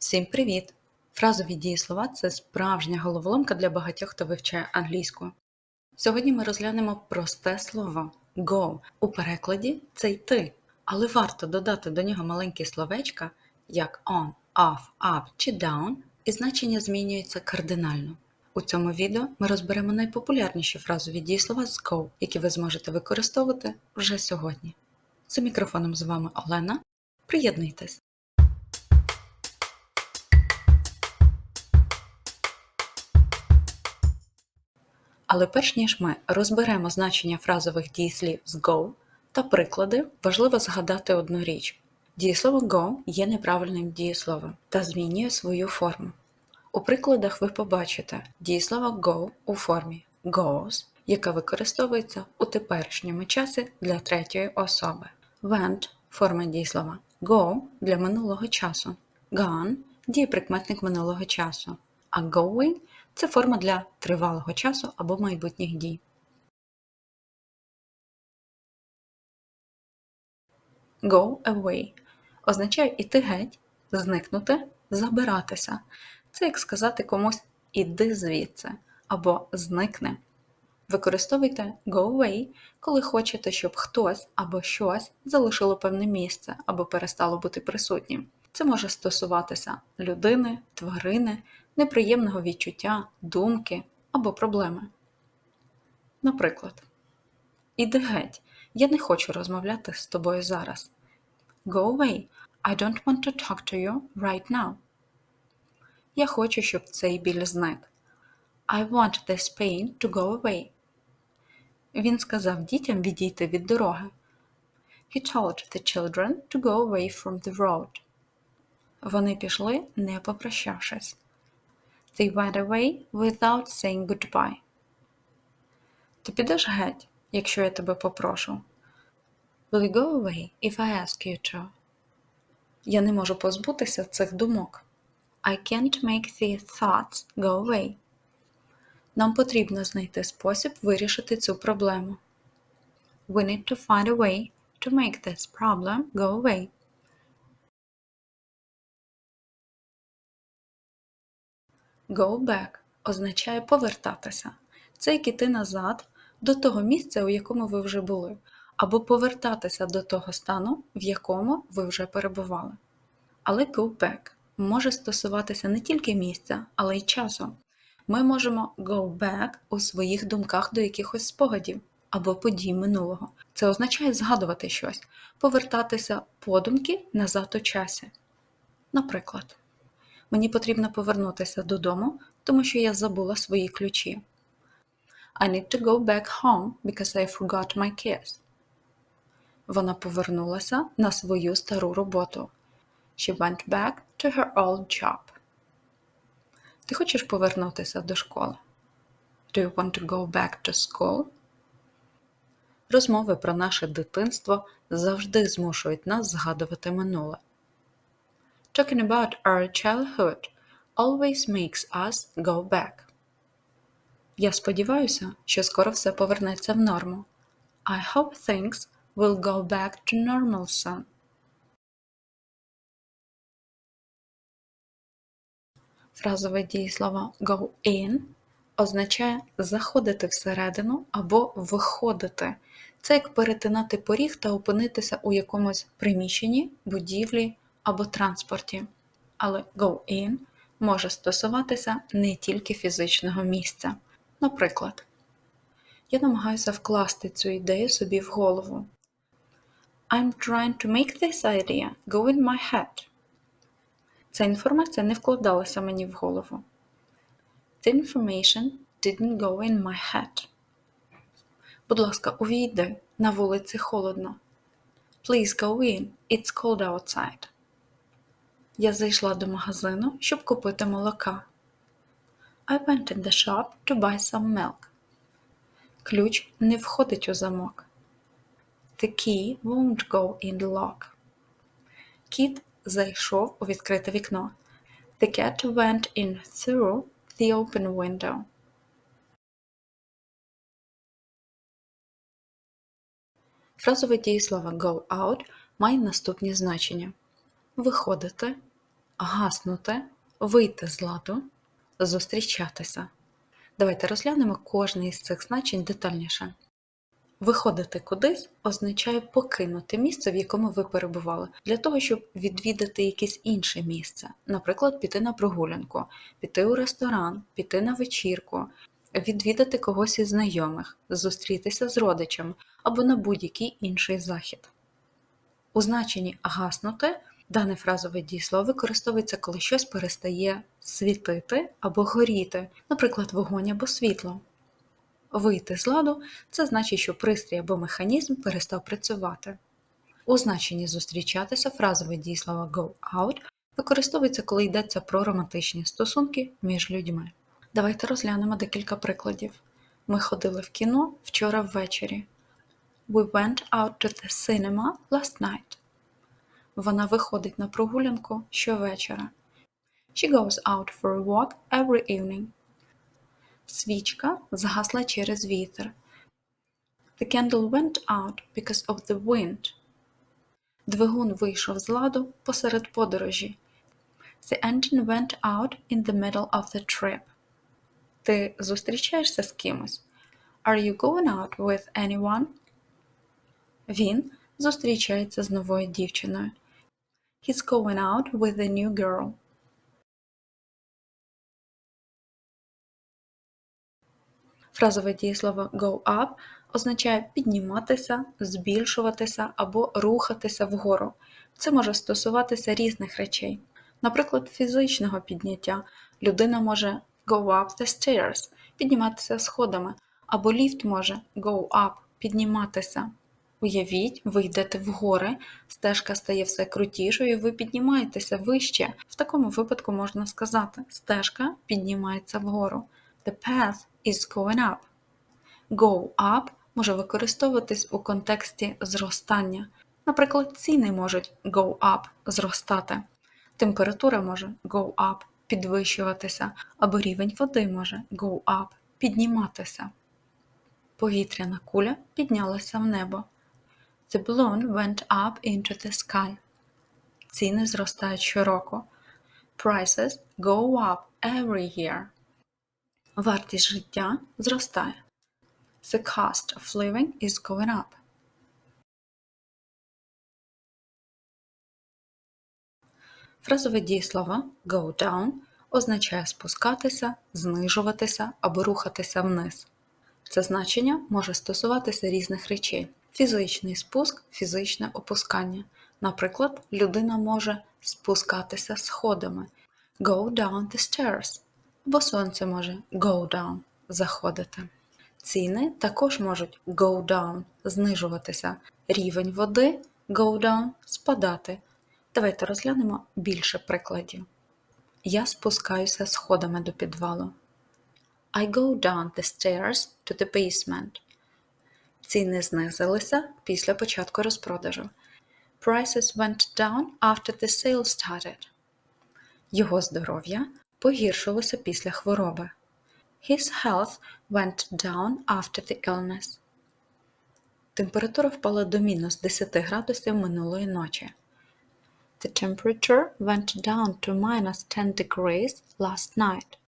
Всім привіт! Фразові дієслова це справжня головоломка для багатьох, хто вивчає англійську. Сьогодні ми розглянемо просте слово go. У перекладі це йти, але варто додати до нього маленькі словечка, як on, off, up чи down, і значення змінюється кардинально. У цьому відео ми розберемо найпопулярніші фразові дієслова з go, які ви зможете використовувати вже сьогодні. За мікрофоном з вами Олена. Приєднуйтесь! Але перш ніж ми розберемо значення фразових дієслів з go та приклади, важливо згадати одну річ. Дієслово go є неправильним дієсловом та змінює свою форму. У прикладах ви побачите дієслово go у формі goes, яка використовується у теперішньому часі для третьої особи. Went форма дієслова go для минулого часу. Gone дієприкметник минулого часу. А going це форма для тривалого часу або майбутніх дій. Go away означає іти геть, зникнути, забиратися. Це як сказати комусь іди звідси або зникни. Використовуйте go away, коли хочете, щоб хтось або щось залишило певне місце або перестало бути присутнім. Це може стосуватися людини, тварини, неприємного відчуття, думки або проблеми. Наприклад, Іди геть, я не хочу розмовляти з тобою зараз. Go away. I don't want to talk to you right now. Я хочу, щоб цей біль зник. I want this pain to go away. Він сказав дітям відійти від дороги. He told the children to go away from the road. Вони пішли, не попрощавшись. They went away without saying goodbye. Ти підеш геть, якщо я тебе попрошу. Will you go away if I ask you to? Я не можу позбутися цих думок. I can't make these thoughts go away. Нам потрібно знайти спосіб вирішити цю проблему. We need to find a way to make this problem go away. Go back означає повертатися. Це як іти назад до того місця, у якому ви вже були, або повертатися до того стану, в якому ви вже перебували. Але go back може стосуватися не тільки місця, але й часу. Ми можемо go back у своїх думках до якихось спогадів або подій минулого. Це означає згадувати щось, повертатися подумки назад у часі. Наприклад. Мені потрібно повернутися додому, тому що я забула свої ключі. I need to go back home because I forgot my keys. Вона повернулася на свою стару роботу. She went back to her old job. Ти хочеш повернутися до школи? Do you want to go back to school? Розмови про наше дитинство завжди змушують нас згадувати минуле. Talking about our childhood always makes us go back. Я сподіваюся, що скоро все повернеться в норму. I hope things will go back to normal soon. Фразове дієслово go in означає заходити всередину або виходити. Це як перетинати поріг та опинитися у якомусь приміщенні, будівлі або транспорті, але go in може стосуватися не тільки фізичного місця. Наприклад, я намагаюся вкласти цю ідею собі в голову. I'm trying to make this idea go in my head. Ця інформація не вкладалася мені в голову. The information didn't go in my head. Будь ласка, увійди, на вулиці холодно. Please go in, it's cold outside. Я зайшла до магазину, щоб купити молока. I went in the shop to buy some milk. Ключ не входить у замок. The key won't go in the lock. Кіт зайшов у відкрите вікно. The cat went in through the open window. Фразове дієслово go out має наступні значення: виходити гаснути, вийти з ладу, зустрічатися. Давайте розглянемо кожне із цих значень детальніше. Виходити кудись означає покинути місце, в якому ви перебували, для того, щоб відвідати якесь інше місце, наприклад, піти на прогулянку, піти у ресторан, піти на вечірку, відвідати когось із знайомих, зустрітися з родичами або на будь-який інший захід. У значенні гаснути дане фразове дієслово використовується, коли щось перестає світити або горіти, наприклад, вогонь або світло. Вийти з ладу це значить, що пристрій або механізм перестав працювати. У значенні зустрічатися фразове дієслово go out використовується, коли йдеться про романтичні стосунки між людьми. Давайте розглянемо декілька прикладів. Ми ходили в кіно вчора ввечері. We went out to the cinema last night. Вона виходить на прогулянку щовечора. She goes out for a walk every evening. Свічка згасла через вітер. The candle went out because of the wind. Двигун вийшов з ладу посеред подорожі. The engine went out in the middle of the trip. Ти зустрічаєшся з кимось? Are you going out with anyone? Він зустрічається з новою дівчиною. He's going out with a new girl. Фразове дієслово go up означає підніматися, збільшуватися або рухатися вгору. Це може стосуватися різних речей. Наприклад, фізичного підняття. Людина може go up the stairs, підніматися сходами, або ліфт може go up, підніматися. Уявіть, ви йдете вгори, стежка стає все крутішою, ви піднімаєтеся вище. В такому випадку можна сказати: стежка піднімається вгору. The path is going up. Go up може використовуватись у контексті зростання. Наприклад, ціни можуть go up зростати, температура може go up підвищуватися, або рівень води може go up підніматися. Повітряна куля піднялася в небо. The balloon went up into the sky. Ціни зростають щороку. Prices go up every year. Вартість життя зростає. The cost of living is going up. Фразове дієслово go down означає спускатися, знижуватися або рухатися вниз. Це значення може стосуватися різних речей: фізичний спуск, фізичне опускання. Наприклад, людина може спускатися сходами go down the stairs, або сонце може go down заходити. Ціни також можуть go down знижуватися, рівень води go down спадати. Давайте розглянемо більше прикладів. Я спускаюся сходами до підвалу. I go down the stairs to the basement. Ціни знизилися після початку розпродажу. Prices went down after the sale started. Його здоров'я погіршилося після хвороби. His health went down after the illness. Температура впала до мінус 10 градусів минулої ночі. The temperature went down to minus 10 degrees last night.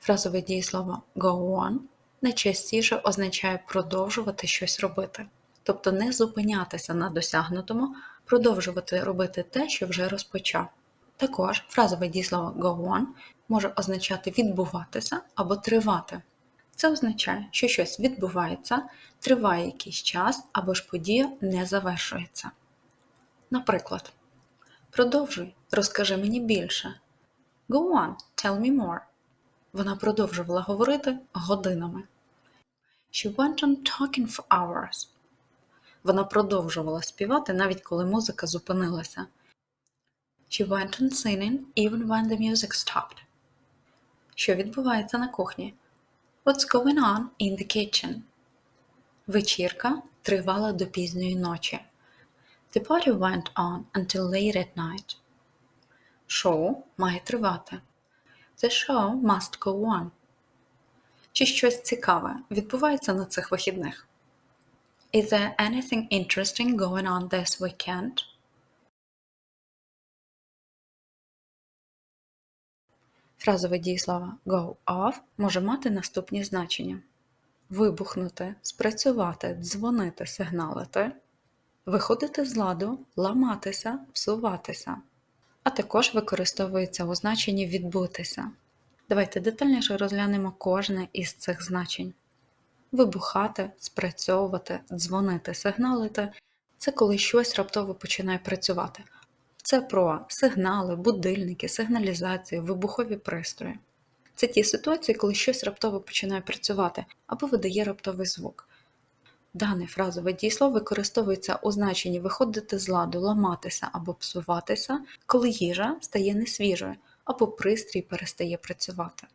Фразове дієслово go on найчастіше означає продовжувати щось робити, тобто не зупинятися на досягнутому, продовжувати робити те, що вже розпочав. Також фразове дієслово go on може означати відбуватися або тривати. Це означає, що щось відбувається, триває якийсь час або ж подія не завершується. Наприклад, продовжуй, розкажи мені більше. Go on, tell me more. Вона продовжувала говорити годинами. She went on talking for hours. Вона продовжувала співати, навіть коли музика зупинилася. She went on singing even when the music stopped. Що відбувається на кухні? What's going on in the kitchen? Вечірка тривала до пізньої ночі. The party went on until late at night. Шоу має тривати. The show must go on. Чи щось цікаве відбувається на цих вихідних? Is there anything interesting going on this weekend? Фразове дієслово go off може мати наступні значення: вибухнути, спрацювати, дзвонити, сигналити, виходити з ладу, ламатися, псуватися, також використовується у значенні відбутися. Давайте детальніше розглянемо кожне із цих значень. Вибухати, спрацьовувати, дзвонити, сигналити це коли щось раптово починає працювати. Це про сигнали, будильники, сигналізацію, вибухові пристрої. Це ті ситуації, коли щось раптово починає працювати або видає раптовий звук. Дане фразове дійсло використовується у значенні виходити з ладу, ламатися або псуватися, коли їжа стає несвіжою або пристрій перестає працювати.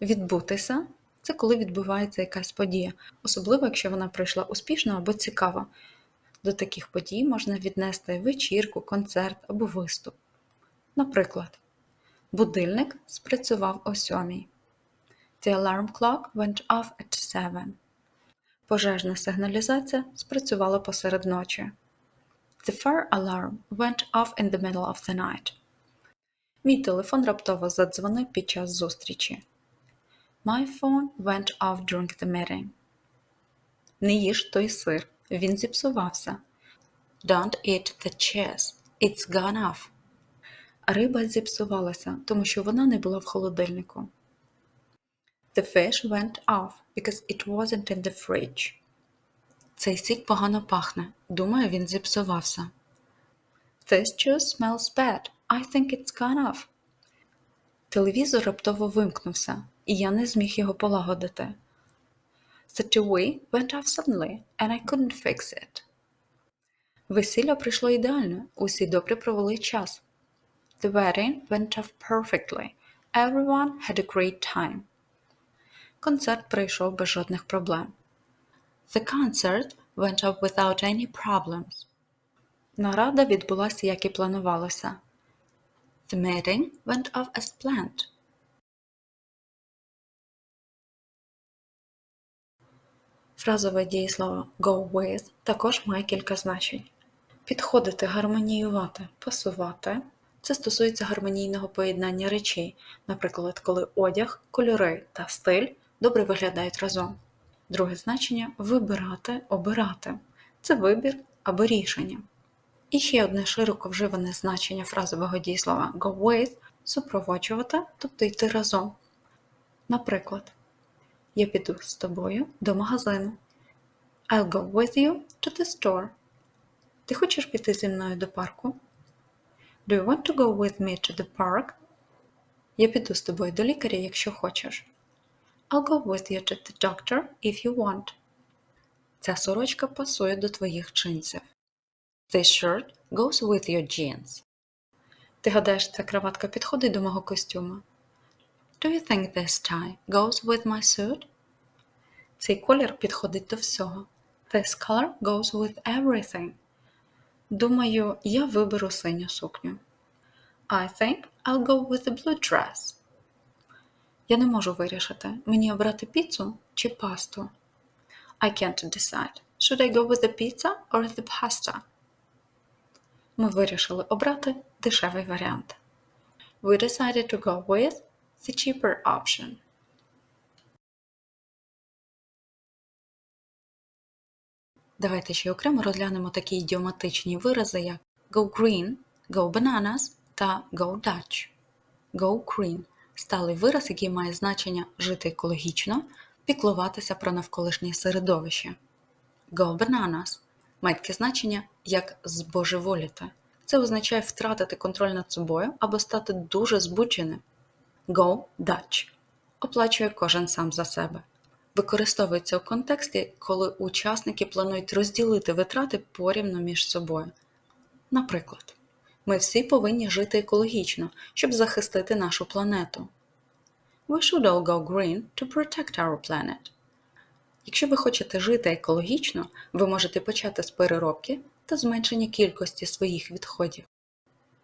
Відбутися це коли відбувається якась подія, особливо якщо вона пройшла успішно або цікаво. До таких подій можна віднести вечірку, концерт або виступ. Наприклад, будильник спрацював о сьомій. The alarm clock went off at 7. Пожежна сигналізація спрацювала посеред ночі. The fire alarm went off in the middle of the night. Мій телефон раптово задзвонив під час зустрічі. My phone went off during the meeting. Не їж той сир. Він зіпсувався. Don't eat the cheese. It's gone off. Риба зіпсувалася, тому що вона не була в холодильнику. The fish went off because it wasn't in the fridge. Цей сік погано пахне. Думаю, він зіпсувався. This juice smells bad. I think it's gone off. Телевізор раптово вимкнувся, і я не зміг його полагодити. The TV went off suddenly, and I couldn't fix it. Весілля прийшло ідеально, усі добре провели час. The wedding went off perfectly. Everyone had a great time. Концерт пройшов без жодних проблем. The concert went off without any problems. Нарада відбулася, як і планувалося. The meeting went off as planned. Фразове дієслово go with також має кілька значень. Підходити, гармоніювати, пасувати. Це стосується гармонійного поєднання речей, наприклад, коли одяг, кольори та стиль добре виглядають разом. Друге значення вибирати, обирати. Це вибір або рішення. І ще одне широко вживане значення фразового дієслова go with супроводжувати, тобто йти разом. Наприклад, я піду з тобою до магазину. I'll go with you to the store. Ти хочеш піти зі мною до парку? Do you want to go with me to the park? Я піду з тобою до лікаря, якщо хочеш. I'll go with you to the doctor if you want. Ця сорочка пасує до твоїх джинсів. This shirt goes with your jeans. Ти гадаєш, ця краватка підходить до мого костюма? Do you think this tie goes with my suit? Цей колір підходить до всього. This color goes with everything. Думаю, я виберу синю сукню. I think I'll go with the blue dress. Я не можу вирішити, мені обрати піцу чи пасту. I can't decide. Should I go with the pizza or the pasta? Ми вирішили обрати дешевий варіант. We decided to go with the cheaper option. Давайте ще окремо розглянемо такі ідіоматичні вирази, як go green, go bananas та go Dutch. Go green сталий вираз, який має значення жити екологічно, піклуватися про навколишнє середовище. Go bananas має таке значення як збожеволіти. Це означає втратити контроль над собою або стати дуже збудженим. Go Dutch оплачує кожен сам за себе. Використовується у контексті, коли учасники планують розділити витрати порівну між собою. Наприклад, ми всі повинні жити екологічно, щоб захистити нашу планету. We should all go green to protect our planet. Якщо ви хочете жити екологічно, ви можете почати з переробки та зменшення кількості своїх відходів.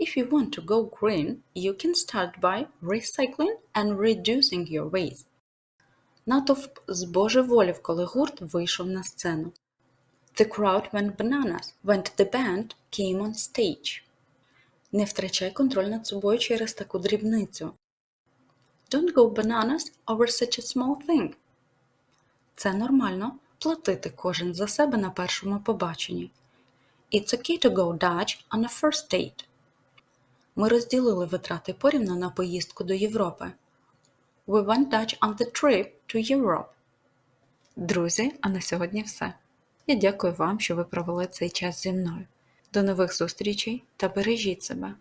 If you want to go green, you can start by recycling and reducing your waste. Натовп збожеволів, коли гурт вийшов на сцену. The crowd went bananas when the band came on stage. Не втрачай контроль над собою через таку дрібницю. Don't go bananas over such a small thing. Це нормально платити кожен за себе на першому побаченні. It's okay to go Dutch on a first date. Ми розділили витрати порівну на поїздку до Європи. We went Dutch on the trip to Europe. Друзі, а на сьогодні все. Я дякую вам, що ви провели цей час зі мною. До нових зустрічей та бережіть себе!